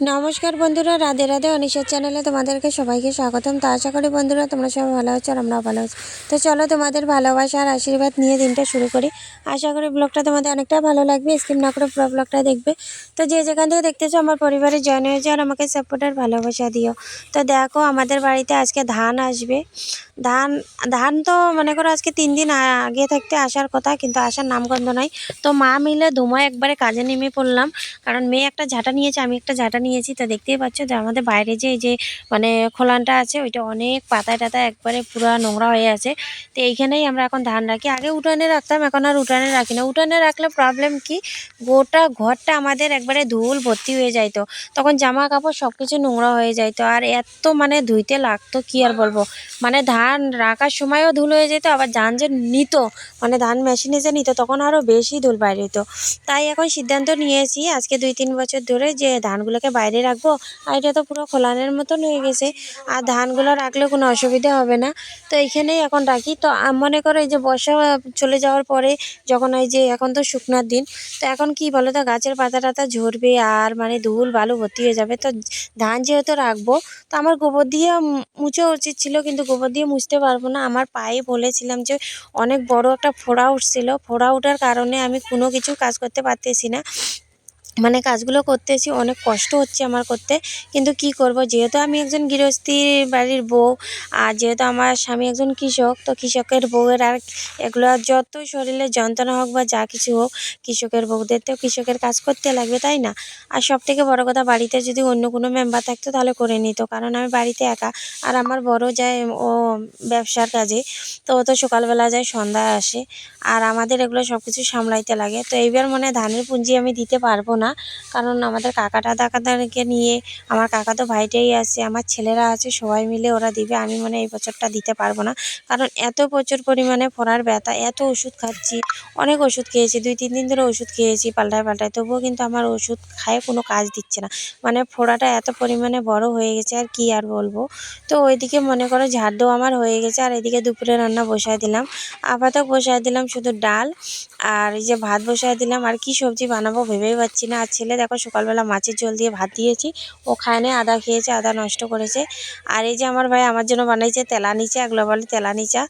নমস্কার বন্ধুরা, রাধে রাধে অনিশার চ্যানেলে তোমাদেরকে সবাইকে স্বাগতম। তো আশা করি বন্ধুরা তোমরা সবাই ভালো আছো আর আমরাও ভালো আছি। তো চলো তোমাদের ভালোবাসা আর আশীর্বাদ নিয়ে দিনটা শুরু করি। আশা করি ব্লগটা তোমাদের অনেকটা ভালো লাগবে স্কিম না করে পুরো ব্লগটা দেখবে। তো যে যেখান থেকে দেখতেছো আমার পরিবারে জয়েন হয়েছে আর আমাকে সাপোর্ট আর ভালোবাসা দিও। তো দেখো আমাদের বাড়িতে আজকে ধান আসবে। ধান ধান তো মনে করো আজকে তিন দিন আগে থাকতে আসার কথা, কিন্তু আসার নামগন্ধ নাই। তো মা মিলে ধুমা একবারে কাজে নেমে পড়লাম। কারণ মেয়ে একটা ঝাঁটা নিয়েছে, আমি একটা ঝাঁটা নিয়েছি, তো দেখতেই পাচ্ছ যে আমাদের বাইরে যে যে মানে খোলানটা আছে, ওইটা অনেক পাতায় টাতায় একবারে পুরো নোংরা হয়ে আছে। তো এইখানেই আমরা এখন ধান রাখি। আগে উঠানে রাখতাম, এখন আর উঠানে রাখি না। উঠানে রাখলে প্রবলেম কি? গোটা ঘরটা আমাদের একবারে ধুল ভর্তি হয়ে যাইতো তখন জামা কাপড় সব কিছু নোংরা হয়ে যাইতো আর এত মানে ধুইতে লাগতো, কি আর বলব? মানে ধান রাখার সময়ও ধুল হয়ে যেত, আবার ধান যে নিত মানে ধান মেশিনে যে নিত, তখন আরও বেশি ধুল বাইরে তাই এখন সিদ্ধান্ত নিয়েছি, আজকে দুই তিন বছর ধরে যে ধানগুলোকে বাইরে রাখব। আর এটা তো পুরো খোলানের মতন হয়ে গেছে। আর ধানগুলো রাখলে কোনো অসুবিধা হবে না। তো এইখানেই এখন রাখি। তো মনে করো এই যে বর্ষা চলে যাওয়ার পরে যখন এই যে এখন তো শুকনার দিন, তো এখন কি বলো তো, গাছের পাতা টাতা ঝরবে আর মানে ধুল বালু ভর্তি হয়ে যাবে। তো ধান যেহেতু রাখব, তো আমার গোবর দিয়ে মুছা উচিত ছিল, কিন্তু গোবর দিয়ে মুছতে পারব না। আমার পায়ে বলেছিলাম যে অনেক বড় একটা ফোড়া উঠছিল। ফোড়া ওঠার কারণে আমি কোনো কিছু কাজ করতে পারতেছি না। মানে কাজগুলো করতেছি, অনেক কষ্ট হচ্ছে আমার করতে। কিন্তু কি করব? যেহেতু আমি একজন গৃহস্থী বাড়ির বউ, আর যেহেতু আমার স্বামী একজন কৃষক, তো কৃষকের বউয়ের আর এগুলো যত শরীরে যন্ত্রণা হোক বা যা কিছু হোক, কৃষকের বউদের তো কৃষকের কাজ করতে লাগবে, তাই না? আর সব থেকে বড়ো কথা, বাড়িতে যদি অন্য কোনো মেম্বার থাকতো তাহলে করে নিত, কারণ আমি বাড়িতে একা, আর আমার বড় যায়, ও ব্যবসার কাজে, তো ও তো সকালবেলা যায়, সন্ধ্যায় আসে, আর আমাদের এগুলো সব কিছু সামলাইতে লাগে। তো এইবার মনে ধানের পুঁজি আমি দিতে পারব না। কারণ আমাদের কাকাটা দাকাদেরকে নিয়ে, আমার কাকা তো ভাইটাই আছে, আমার ছেলেরা আছে, সবাই মিলে ওরা দিবে, আমি মনে এই বছরটা দিতে পারব না। কারণ এত প্রচুর পরিমাণে ফোড়ার ব্যথা, এত ওষুধ খাচ্ছি, অনেক ওষুধ খেয়েছি, দুই, তিন দিন ধরে ওষুধ খেয়েছি, পাল্টায় পাল্টায়, তবুও কিন্তু আমার ওষুধ খায় কোনো কাজ দিচ্ছে না। মানে ফোড়াটা এত পরিমাণে বড় হয়ে গেছে, আর কি আর বলব? তো ওইদিকে মনে করো ঝাড় দেওয়া আমার হয়ে গেছে, আর এদিকে দুপুরে রান্না বসায় দিলাম। আপাতত বসায় দিলাম শুধু ডাল, আর এই যে ভাত বসায় দিলাম, আর কি সবজি বানাবো ভেবেই পাচ্ছি না আর ছেলে দেখো সকালবেলা মাছের ঝোল দিয়ে ভাত দিয়েছি। ও খায় আদা খেয়েছে, আদা নষ্ট করেছে। আর এই যে আমার ভাই আমার জন্য বানাইছে তেলা নিচা এগুলো বলে তেলা নিচা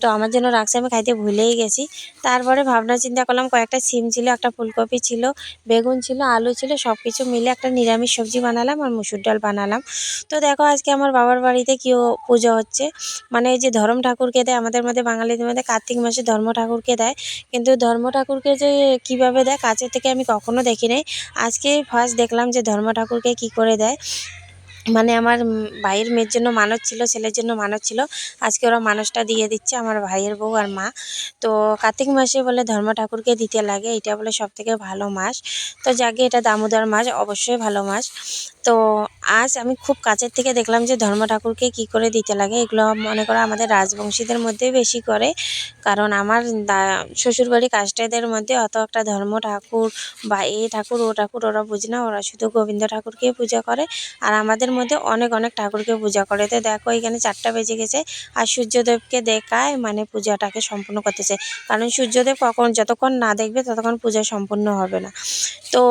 তো আমার জন্য রাখছে, আমি খাইতে ভুলেই গেছি। তারপরে ভাবনা চিন্তা করলাম, কয়েকটা সিম ছিল, একটা ফুলকপি ছিল, বেগুন ছিল, আলু ছিল সব কিছু মিলে একটা নিরামিষ সবজি বানালাম আর মুসুর ডাল বানালাম। তো দেখো আজকে আমার বাবার বাড়িতে কেউ পুজো হচ্ছে। মানে এই যে ধর্ম ঠাকুরকে দেয়, আমাদের মধ্যে বাঙালিদের মধ্যে কার্তিক মাসে ধর্ম ঠাকুরকে দেয়। কিন্তু ধর্ম ঠাকুরকে যে কীভাবে দেয়, কাছের থেকে আমি কখনো দেখি নাই আজকে ফার্স্ট দেখলাম যে ধর্ম ঠাকুরকে কী করে দেয়। মানে আমার ভাইয়ের মেয়ের জন্য মানত ছিল, ছেলের জন্য মানত ছিল। আজকে ওরা মানুষটা দিয়ে দিচ্ছে আমার ভাইয়ের বউ আর মা। তো কার্তিক মাসে বলে ধর্ম ঠাকুরকে দিতে লাগে, এটা বলে সব থেকে ভালো মাস। তো যাকে এটা দামোদর মাস, অবশ্যই ভালো মাস। তো আজ আমি খুব কাছের থেকে দেখলাম যে ধর্ম ঠাকুরকে কী করে দিতে লাগে, এগুলো মনে করো আমাদের রাজবংশীদের মধ্যেই বেশি করে। কারণ আমার দা, শ্বশুরবাড়ি কাস্টাইদের মধ্যে অত একটা ধর্ম ঠাকুর বা এ ঠাকুর ও ঠাকুর ওরা বুঝে না, ওরা শুধু গোবিন্দ ঠাকুরকেই পূজা করে। আর আমাদের মধ্যে অনেক অনেক ঠাকুরকে পূজা করে। তো দেখো এখানে চারটা বেজে গেছে আর সূর্যদেবকে দেখায় মানে পূজাটাকে সম্পূর্ণ করতেছে। কারণ সূর্যদেব কখন যতক্ষণ না দেখবে ততক্ষণ পূজা সম্পূর্ণ হবে না। তো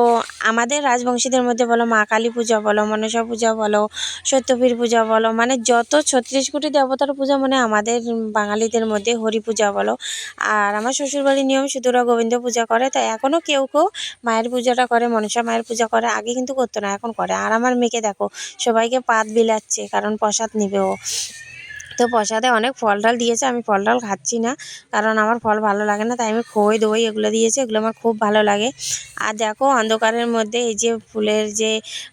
আমাদের রাজবংশীদের মধ্যে বলো, মা কালী পূজা বলো, মনসা পূজা বলো, সত্যপীর পূজা বলো মানে যত ছত্রিশ কোটি দেবতার পূজা মানে আমাদের বাঙালিদের মধ্যে হরি পূজা বলো। আর আমার শ্বশুরবাড়ির নিয়ম শুধু ওরা গোবিন্দ পূজা করে। তো এখনও কেউ কেউ মায়ের পূজাটা করে, মনসা মায়ের পূজা করে, আগে কিন্তু করতো না, এখন করে। আর আমার মেয়েকে দেখো সবাইকে পাত বিলাচ্ছে কারণ প্রসাদ নিবে ও। তো প্রসাদে অনেক ফল ডাল দিয়েছে, আমি ফল ডাল খাচ্ছি না, কারণ আমার ফল ভালো লাগে না, তাই আমি খই, দই এগুলো দিয়েছে, এগুলো আমার খুব ভালো লাগে। আর দেখো অন্ধকারের মধ্যে এই যে ফুলের যে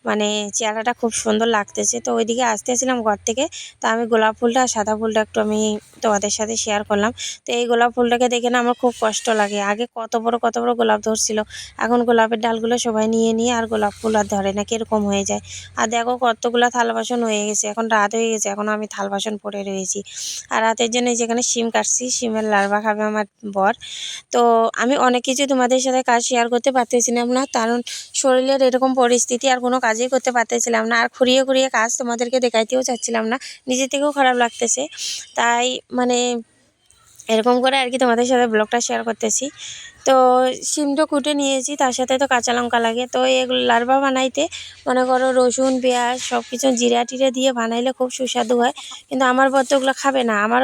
মানে চেহারাটা খুব সুন্দর লাগতেছে, তো ওইদিকে আসতেছিলাম ঘর থেকে, তো আমি গোলাপ ফুলটা আর সাদা ফুলটা একটু আমি তোমাদের সাথে শেয়ার করলাম। তো এই গোলাপ ফুলটাকে দেখে না আমার খুব কষ্ট লাগে, আগে কত বড় কত বড় গোলাপ ধরছিল, এখন গোলাপের ডালগুলো সবাই নিয়ে নিয়ে আর গোলাপ ফুল আর ধরে না, কীরকম হয়ে যায়। আর দেখো কতগুলো থাল বাসন হয়ে গেছে, এখন রাত হয়ে গেছে, এখন আমি থাল বাসন পড়ে রয়েছি আর রাতের জন্য যেখানে শিম কাটছি শিমের লার্ভা খাবে আমার বর। তো আমি অনেক কিছু তোমাদের সাথে কাজ শেয়ার করতে পারতেছিলাম না, কারণ শরীরের এরকম পরিস্থিতি আর কোনো কাজই করতে পারতেছিলাম না। আর খুঁড়িয়ে খুঁড়িয়ে কাজ তোমাদেরকে দেখাইতেও চাচ্ছিলাম না নিজে থেকেও খারাপ লাগতেছে। তাই মানে এরকম করে আর কি তোমাদের সাথে ব্লগটা শেয়ার করতেছি। তো সিমটো কুটে নিয়েছি, তার সাথে তো কাঁচা লঙ্কা লাগে। তো এগুলো লার্ভা বানাইতে মনে করো রসুন, পেঁয়াজ সব কিছু জিরা টিরা দিয়ে বানাইলে খুব সুস্বাদু হয়। কিন্তু আমার বর তো ওগুলো খাবে না। আমার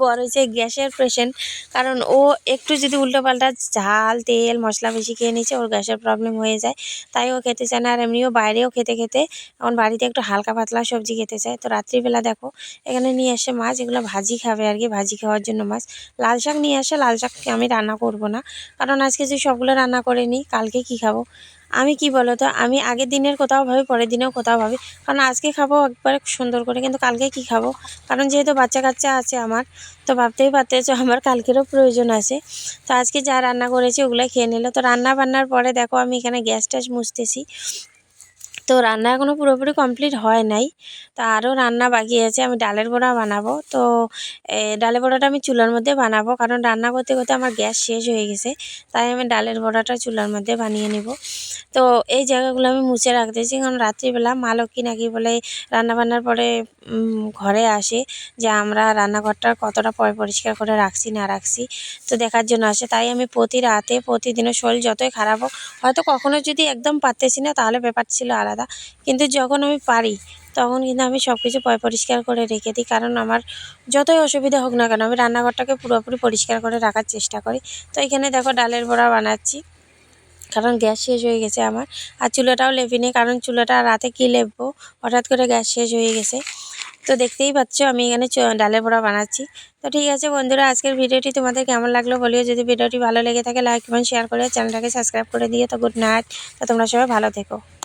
বর হয়েছে গ্যাসের পেশেন্ট কারণ ও একটু যদি উল্টোপাল্টা ঝাল, তেল, মশলা বেশি খেয়ে নিচ্ছে ওর গ্যাসের প্রবলেম হয়ে যায়। তাই ও খেতে চায় না। আর এমনিও বাইরেও খেতে খেতে এখন বাড়িতে একটু হালকা পাতলা সবজি খেতে চায়। তো রাত্রিবেলা দেখো, এখানে নিয়ে আসে মাছ, এগুলো ভাজি খাবে আর কি, ভাজি খাওয়ার জন্য মাছ। লাল শাক নিয়ে আসে, লাল শাক আমি রান্না করব না। কারণ আজকে যে সবগুলো রান্না করে নিই, কালকে কি খাব? আমি কি বলো তো? আমি আগের দিনের কোথাও ভাবি, পরের দিনেও কোথাও ভাবি। কারণ আজকে খাব একবারে সুন্দর করে, কিন্তু কালকে কি খাব? কারণ যেহেতু বাচ্চা কাচ্চা আছে আমার, তো ভাবতেই পারতেছো আমার কালকেরও প্রয়োজন আছে। তো আজকে যা রান্না করেছি ওগুলো খেয়ে নিল। তো রান্না বান্নার পরে দেখো আমি এখানে গ্যাস ট্যাস মুছতেছি। তো রান্না এখনও পুরোপুরি কমপ্লিট হয় নাই। তো আরও রান্না বাকি আছে, আমি ডালের বড়া বানাবো। তো ডালের বড়াটা আমি চুলার মধ্যে বানাবো, কারণ রান্না করতে করতে আমার গ্যাস শেষ হয়ে গেছে। তাই আমি ডালের বড়াটা চুলার মধ্যে বানিয়ে নেব। তো এই জায়গাগুলো আমি মুছে রাখতেছি, কারণ রাত্রিবেলা মা লক্ষ্মী নাকি বলে রান্না বান্নার পরে ঘরে আসে যে আমরা রান্নাঘরটা কতটা পরিষ্কার করে রাখছি, না রাখছি, তো দেখার জন্য আসে। তাই আমি প্রতি রাতে প্রতিদিনও শরীর যতই খারাপ হোক, হয়তো কখনো যদি একদম পারতেছি না, তাহলে ব্যাপার ছিল আলাদা। কিন্তু যখন আমি পারি, তখন কিন্তু আমি সব কিছু পরিষ্কার করে রেখে দিই। কারণ আমার যতই অসুবিধা হোক না কেন, আমি রান্নাঘরটাকে পুরোপুরি পরিষ্কার করে রাখার চেষ্টা করি। তো এখানে দেখো ডালের বড়া বানাচ্ছি। কারণ গ্যাস শেষ হয়ে গেছে আমার। আর চুলাটাও লেপিনি কারণ চুলাটা রাতে কী লেপবো? হঠাৎ করে গ্যাস শেষ হয়ে গেছে। তো দেখতেই পাচ্ছ, আমি এখানে ডালের বড়া বানাচ্ছি। তো ঠিক আছে বন্ধুরা, আজকের ভিডিওটি তোমাদের কেমন লাগল বলিও যদি ভিডিওটি ভালো লেগে থাকে, লাইক কমেন্ট শেয়ার করে চ্যানেলটাকে সাবস্ক্রাইব করে দিও। তো গুড নাইট তো তোমরা সবাই ভালো থেকো।